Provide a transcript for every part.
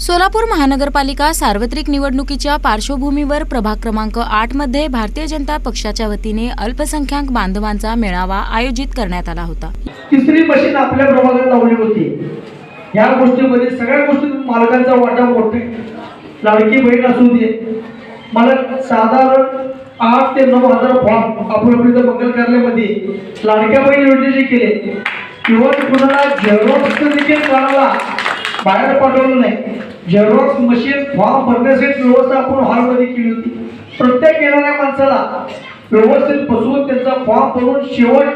सोलापूर महानगरपालिका सार्वत्रिक निवडणुकीच्या पार्श्वभूमीवर प्रभाग क्रमांक आठमध्ये भारतीय जनता पक्षाच्या वतीने अल्पसंख्याक बांधवांचा मेळावा आयोजित करण्यात आला होता. तिसरी मशीन आपल्या प्रभागात लावली होती. या गोष्टीमध्ये सगळ्या गोष्टी मालकांचा वाटा मोठे लाडकी बहीण असू दे. मला साधारण आठ ते नऊ हजार फॉर्म आपण मंगल कार्यालयामध्ये लाडक्या बहीण योजनेचे केले. किंवा कुणाला झेरॉक्स देखील कोणाला बाहेर पाठवलं नाही. झेरॉक्स मशीन फॉर्म भरण्यासाठी व्यवस्था आपण हॉलमध्ये केली होती. प्रत्येक येणाऱ्या माणसाला व्यवस्थित बसवून त्यांचा फॉर्म भरून शेवट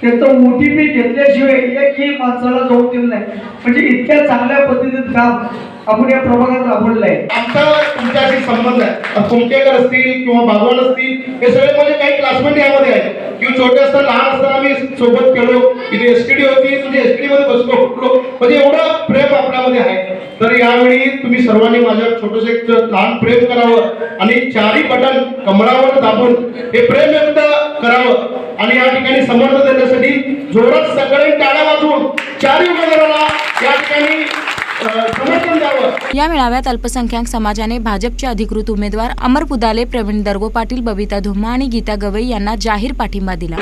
त्यांचं ओ टी पी घेतल्याशिवाय एकही माणसाला जाऊ दिलं नाही. म्हणजे इतक्या चांगल्या पद्धतीत काम आपण या प्रभागात राबवलेलं आहे. आमचा तुमच्याशी संबंध आहे. कुमकेकर असतील किंवा बागवान असतील हे सगळे माझे काही क्लासमेट यामध्ये आहेत. किंवा छोटे असताना लहान असताना आम्ही सोबत केलो इथे एस टी होती तुझी एस टी मध्ये बसलो. म्हणजे एवढं प्रेम आपल्यामध्ये आहे तर यावेळी तुम्ही सर्वांनी माझ्या छोटस एक लहान प्रेम करावं आणि चारही बटन कमळावर दाबून हे प्रेम व्यक्त करावं. आणि या ठिकाणी समर्थ देण्यासाठी जोरात सगळे टाळ्या वाजवून चारही उमेदवाराला या ठिकाणी या मेळाव्यात अल्पसंख्याक समाजाने भाजपचे अधिकृत उमेदवार अमर पुदाले प्रवीण दर्गो पाटील बबिता धुम्मा आणि गीता गवई यांना जाहीर पाठिंबा दिला.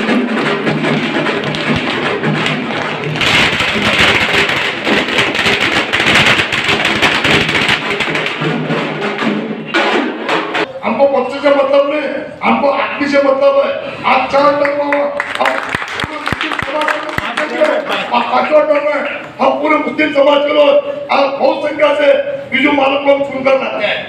अच्छा टर्म पांचवा टर्म है हम पूरे मुस्लिम समाज के लोग आज बहुत संख्या से बिजू मालक को हम सुनकर लाते हैं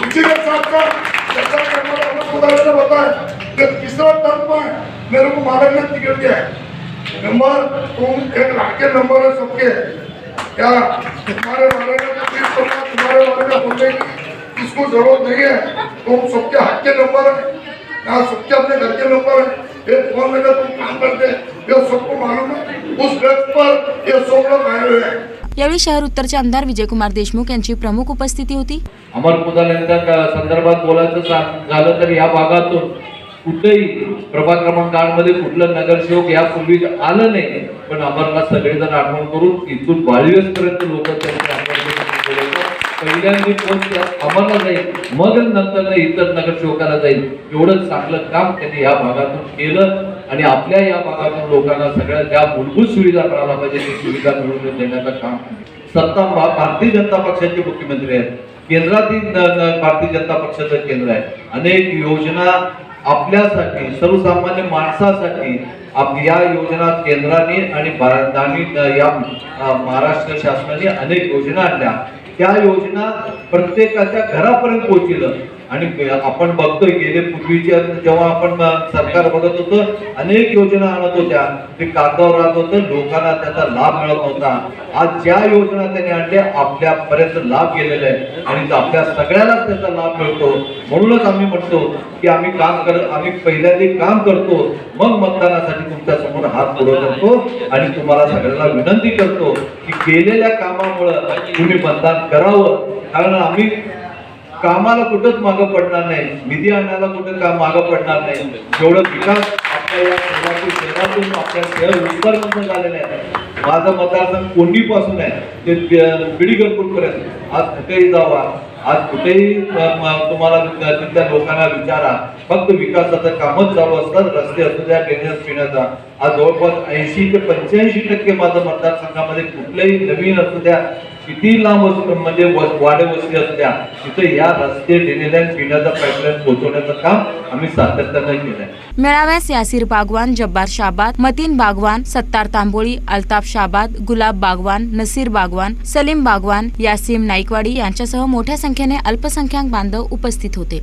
उसी के साथ साथ जैसा कि हमारे अमर खुदा ने बताया कि तीसरा टर्म में मेरे को मालक ने टिकट दिया है नंबर तुम एक लाख के नंबर है सबके क्या तुम्हारे वाले ने तो तीस करना तुम्हारे वाले ने बोलने की इसको जरूरत नहीं है तुम सबके हाथ के नंबर है यहाँ सबके अपने घर के नंबर है ये फोन में तुम काम करते. हैं ये सबको मालूम है उस व्यक्त पर ये सब लोग आए हुए हैं यावेळी शहर उत्तरचे आमदार विजयकुमार देशमुख यांची प्रमुख उपस्थिती होती. अमर यांच्या क- संदर्भात बोलायचं झालं तर या भागातून कुठेही प्रभाग क्रमांक आठमध्ये कुठलं नगरसेवक यापूर्वी आलं नाही. पण अमरला सगळेजण आठवण करून इथून बाळीवेस पर्यंत लोक त्यांच्या. पहिल्यांदी पोस्ट अमरला जाईल मग नंतर इतर नगरसेवकाला जाईल. एवढं चांगलं काम त्यांनी या भागातून केलं आणि आपल्या या भागातून लोकांना सगळ्या ज्या मूलभूत सुविधा मिळायला पाहिजे ती सुविधा मिळवून देण्याचं काम सत्ता भारतीय जनता पक्षाचे मुख्यमंत्री आहेत. केंद्रातील भारतीय जनता पक्षाचं केंद्र आहे. अनेक योजना आपल्यासाठी सर्वसामान्य माणसासाठी या योजना केंद्राने आणि या महाराष्ट्र शासनाने अनेक योजना आणल्या. त्या योजना प्रत्येकाच्या घरापर्यंत पोहोचलं. आणि आपण बघतोय गेले पूर्वीच्या जेव्हा आपण सरकार बघत होतं अनेक योजना आणत होत्या. ते कागदावर राहत होतं लोकांना त्याचा लाभ मिळत नव्हता. आज ज्या योजना त्यांनी आणल्या आपल्यापर्यंत लाभ गेलेला आहे. आणि आपल्या सगळ्यालाच त्याचा लाभ मिळतो. म्हणूनच आम्ही म्हणतो की आम्ही काम करत आम्ही पहिल्यांदा काम करतो. मग मतदानासाठी तुमच्यासमोर हात पुढे करतो आणि तुम्हाला सगळ्यांना विनंती करतो की केलेल्या कामामुळं तुम्ही मतदान करावं. कारण आम्ही कामाला कुठंच मागं पडणार नाही. निधी आणायला कुठं काम मागं पडणार नाही. जेवढं विकास आपल्या या सोलापूर शहरातून आपल्या शहर उत्तरमधून झालेलं आहे. माझं मतदारसंघ कोंडीपासून आहे. ते पिढी पर्यंत आज कुठेही जावा. आज कुठेही तुम्हाला तिथल्या लोकांना विचारा. फक्त विकासाचं कामच चालू असतात रस्ते असू द्या ड्रेनेज पिण्याचा. आज जवळपास ऐंशी ते पंच्याऐंशी टक्के माझं मतदारसंघामध्ये कुठलेही नवीन असू द्या किती लांब असू म्हणजे वाडे वस्ती असल्या तिथे या रस्ते ड्रेनेज पिण्याचा पाईपलाईन पोहोचवण्याचं काम आम्ही सातत्यानं केलंय. मेळाव्यास यासिर बागवान जब्बार शाबाद मतीन बागवान सत्तार तांबोळी अल्ताफ शाबाद गुलाब बागवान नसीर बागवान सलीम बागवान यासीम नाईकवाडी यांच्यासह मोठ्या संख्येने अल्पसंख्याक बांधव उपस्थित होते.